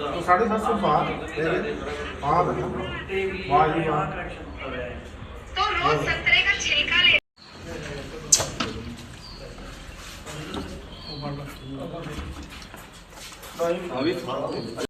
तो साढ़े सात सौ बार हाँ वाह वाह। तो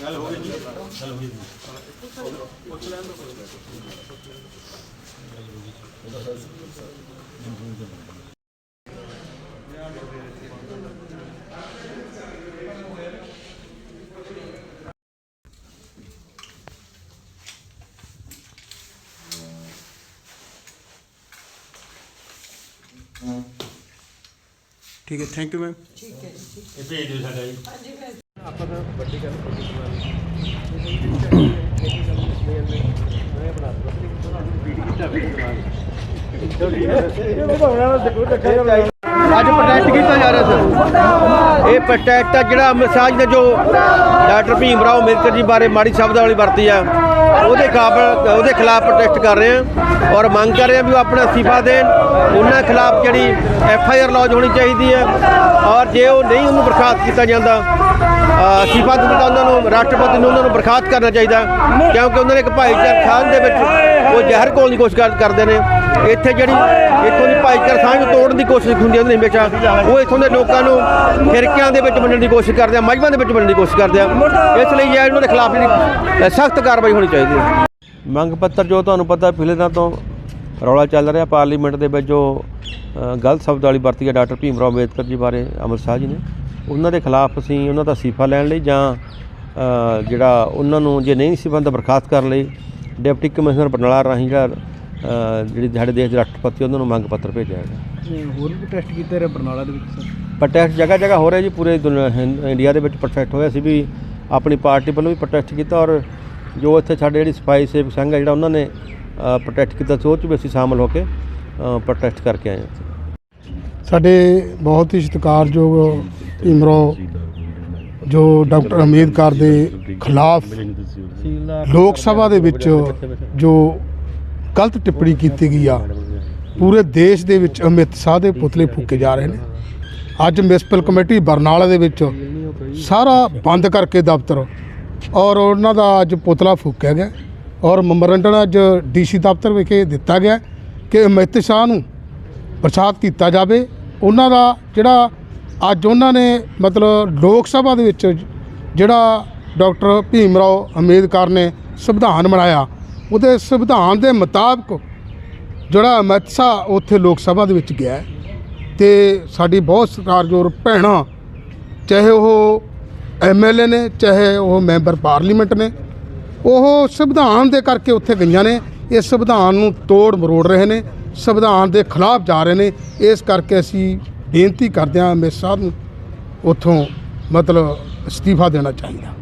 ਗੱਲ ਹੋ ਗਈ ਗੱਲ ਹੋ ਗਈ ਪੁੱਛ ਲੈਣ ਦਾ ਪੁੱਛ ਲੈ ਉਹਦਾ ਸਰ ਠੀਕ ਹੈ ਥੈਂਕ ਯੂ ਮੈਮ ਠੀਕ ਹੈ ਜੀ ਇਹ ਭੇਜ ਦਿਓ ਸਾਡਾ ਜੀ। ਹਾਂਜੀ ਭੇਜ ਆਪਾਂ ਤਾਂ ਵੱਡੀ ਗੱਲ ਕੋਈ ਨਹੀਂ ਮੈਂ ਬਣਾ ਦਿੱਤਾ ਵੀਡੀਓ ਦਾ ਵੀ ਬਣਾ ਦਿੱਤਾ ਇਹ ਬਣਾਉਣਾ ਸਕੂਲ ਰੱਖਿਆ ਅੱਜ ਪ੍ਰੋਟੈਸਟ ਕੀਤਾ ਜਾ ਰਿਹਾ ਸਰ ਇਹ ਪ੍ਰੋਟੈਸਟ ਆ ਜਿਹੜਾ ਅਮਰ ਸ਼ਾਹ ਜੀ ਨੇ ਜੋ ਡਾਕਟਰ ਭੀਮ ਰਾਓ ਅੰਬੇਦਕਰ ਜੀ ਬਾਰੇ ਮਾੜੀ ਸ਼ਬਦਾਵਲੀ ਵਰਤੀ ਆ, ਉਹਦੇ ਖਿਲਾਫ ਉਹਦੇ ਖਿਲਾਫ ਪ੍ਰੋਟੈਸਟ ਕਰ ਰਹੇ ਆ ਔਰ ਮੰਗ ਕਰ ਰਹੇ ਆ ਵੀ ਉਹ ਆਪਣਾ ਅਸਤੀਫਾ ਦੇਣ। ਉਹਨਾਂ ਖਿਲਾਫ ਜਿਹੜੀ ਐਫ ਆਈ ਆਰ ਲੌਜ ਹੋਣੀ ਚਾਹੀਦੀ ਹੈ ਔਰ ਜੇ ਉਹ ਨਹੀਂ ਉਹਨੂੰ ਬਰਖਾਸਤ ਕੀਤਾ ਜਾਂਦਾ ਅਸਤੀਫਾ ਦਿੱਤਾ ਤਾਂ ਉਹਨਾਂ ਨੂੰ, ਰਾਸ਼ਟਰਪਤੀ ਨੂੰ ਉਹਨਾਂ ਨੂੰ ਬਰਖਾਸਤ ਕਰਨਾ ਚਾਹੀਦਾ, ਕਿਉਂਕਿ ਉਹਨਾਂ ਨੇ ਇੱਕ ਭਾਈਚਾਰਕ ਖਾਨ ਦੇ ਵਿੱਚ ਉਹ ਜ਼ਹਿਰ ਕੋਲ ਦੀ ਕੋਸ਼ਿਸ਼ ਕਰਦੇ ਨੇ। ਇੱਥੇ ਜਿਹੜੀ ਇੱਥੋਂ ਦੀ ਸਾਂਝ ਨੂੰ ਤੋੜਨ ਦੀ ਕੋਸ਼ਿਸ਼ ਹੁੰਦੀ ਹੈ ਉਹਨਾਂ ਦੀ ਹਮੇਸ਼ਾ ਉਹ ਇੱਥੋਂ ਦੇ ਲੋਕਾਂ ਨੂੰ ਫਿਰਕਿਆਂ ਦੇ ਵਿੱਚ ਵੰਡਣ ਦੀ ਕੋਸ਼ਿਸ਼ ਕਰਦੇ ਆ ਮਜ਼੍ਹਬਾਂ ਦੇ ਵਿੱਚ ਵੰਡਣ ਦੀ ਕੋਸ਼ਿਸ਼ ਕਰਦੇ ਆ। ਇਸ ਲਈ ਇਹ ਇਹਨਾਂ ਦੇ ਖਿਲਾਫ ਜਿਹੜੀ ਸਖਤ ਕਾਰਵਾਈ ਹੋਣੀ ਚਾਹੀਦੀ ਹੈ। ਮੰਗ ਪੱਤਰ ਜੋ ਤੁਹਾਨੂੰ ਪਤਾ ਪਿਛਲੇ ਦਿਨਾਂ ਤੋਂ ਰੌਲਾ ਚੱਲ ਰਿਹਾ ਪਾਰਲੀਮੈਂਟ ਦੇ ਵਿੱਚ ਜੋ ਗਲਤ ਸ਼ਬਦ ਵਾਲੀ ਵਰਤੀ ਹੈ ਡਾਕਟਰ ਭੀਮ ਰਾਓ ਅੰਬੇਦਕਰ ਜੀ ਬਾਰੇ ਅਮਰ ਸ਼ਾਹ ਜੀ ਨੇ। ਉਹਨਾਂ ਦੇ ਖਿਲਾਫ ਅਸੀਂ ਉਹਨਾਂ ਦਾ ਅਸਤੀਫਾ ਲੈਣ ਲਈ ਜਾਂ ਜਿਹੜਾ ਉਹਨਾਂ ਨੂੰ ਜੇ ਨਹੀਂ ਸੀ ਬੰਦਾ ਬਰਖਾਸਤ ਕਰਨ ਲਈ, ਡਿਪਟੀ ਕਮਿਸ਼ਨਰ ਬਰਨਾਲਾ ਰਾਹੀਂ ਜਿਹੜਾ ਜਿਹੜੀ ਸਾਡੇ ਦੇਸ਼ ਦੇ ਰਾਸ਼ਟਰਪਤੀ ਉਹਨਾਂ ਨੂੰ ਮੰਗ ਪੱਤਰ ਭੇਜਿਆ ਹੈ ਹੋਰ ਵੀ ਟੈਸਟ ਕੀਤੇ ਰਹੇ ਬਰਨਾਲਾ ਦੇ ਵਿੱਚ ਸਰ? ਪ੍ਰੋਟੈਸਟ ਜਗ੍ਹਾ ਜਗ੍ਹਾ ਹੋ ਰਿਹਾ ਜੀ ਪੂਰੇ ਦੁਨੀਆ ਇੰਡੀਆ ਦੇ ਵਿੱਚ ਪ੍ਰੋਟੈਸਟ ਹੋਇਆ ਸੀ ਵੀ ਆਪਣੀ ਪਾਰਟੀ ਵੱਲੋਂ ਵੀ ਪ੍ਰੋਟੈਸਟ ਕੀਤਾ ਔਰ ਜੋ ਇੱਥੇ ਸਾਡੇ ਜਿਹੜੀ ਸਫ਼ਾਈ ਸੇਵਕ ਸੰਘ ਹੈ ਜਿਹੜਾ ਉਹਨਾਂ ਨੇ ਪ੍ਰੋਟੈਸਟ ਕੀਤਾ ਸੀ ਉਹ 'ਚ ਵੀ ਅਸੀਂ ਸ਼ਾਮਲ ਹੋ ਕੇ ਪ੍ਰੋਟੈਸਟ ਕਰਕੇ ਆਏ ਹਾਂ। ਸਾਡੇ ਬਹੁਤ ਹੀ ਸਤਿਕਾਰਯੋਗ ਭੀਮਰਾਓ ਜੋ ਡਾਕਟਰ ਅੰਬੇਦਕਰ ਦੇ ਖਿਲਾਫ ਲੋਕ ਸਭਾ ਦੇ ਵਿੱਚ ਜੋ ਗਲਤ ਟਿੱਪਣੀ ਕੀਤੀ ਗਈ ਆ। ਪੂਰੇ ਦੇਸ਼ ਦੇ ਵਿੱਚ ਅਮਿਤ ਸ਼ਾਹ ਦੇ ਪੁਤਲੇ ਫੂਕੇ ਜਾ ਰਹੇ ਨੇ। ਅੱਜ ਮਿਊਨਿਸਪਲ ਕਮੇਟੀ ਬਰਨਾਲਾ ਦੇ ਵਿੱਚ ਸਾਰਾ ਬੰਦ ਕਰਕੇ ਦਫ਼ਤਰ ਔਰ ਉਹਨਾਂ ਦਾ ਅੱਜ ਪੁਤਲਾ ਫੂਕਿਆ ਗਿਆ। ਔਰ ਮੈਮੋਰੰਡਮ ਅੱਜ ਡੀਸੀ ਦਫ਼ਤਰ ਵਿਖੇ ਦਿੱਤਾ ਗਿਆ ਕਿ ਅਮਿਤ ਸ਼ਾਹ ਨੂੰ ਪ੍ਰਸਾਦ ਕੀਤਾ ਜਾਵੇ। ਉਹਨਾਂ ਦਾ ਜਿਹੜਾ ਅੱਜ ਉਹਨਾਂ ਨੇ ਮਤਲਬ ਲੋਕ ਸਭਾ ਦੇ ਵਿੱਚ ਜਿਹੜਾ ਡਾਕਟਰ ਭੀਮ ਰਾਓ ਅੰਬੇਦਕਰ ਨੇ ਸੰਵਿਧਾਨ ਬਣਾਇਆ ਉਹਦੇ ਸੰਵਿਧਾਨ ਦੇ ਮੁਤਾਬਕ ਜਿਹੜਾ ਅਮਿਤ ਸ਼ਾਹ ਉੱਥੇ ਲੋਕ ਸਭਾ ਦੇ ਵਿੱਚ ਗਿਆ ਹੈ ਤੇ ਸਾਡੀ ਬਹੁਤ ਸਤਿਕਾਰਯੋਗ ਭੈਣਾਂ, ਚਾਹੇ ਉਹ ਐਮਐਲਏ ਨੇ, ਚਾਹੇ ਉਹ ਮੈਂਬਰ ਪਾਰਲੀਮੈਂਟ ਨੇ, ਉਹ ਸੰਵਿਧਾਨ ਦੇ ਕਰਕੇ ਉੱਥੇ ਗਈਆਂ ਨੇ। ਇਹ ਸੰਵਿਧਾਨ ਨੂੰ ਤੋੜ ਮਰੋੜ ਰਹੇ ਨੇ, ਸੰਵਿਧਾਨ ਦੇ ਖਿਲਾਫ ਜਾ ਰਹੇ ਨੇ। ਇਸ ਕਰਕੇ ਅਸੀਂ ਬੇਨਤੀ ਕਰਦੇ ਹਾਂ ਅਮਿਤ ਸ਼ਾਹ ਨੂੰ ਉੱਥੋਂ ਮਤਲਬ ਅਸਤੀਫਾ ਦੇਣਾ ਚਾਹੀਦਾ।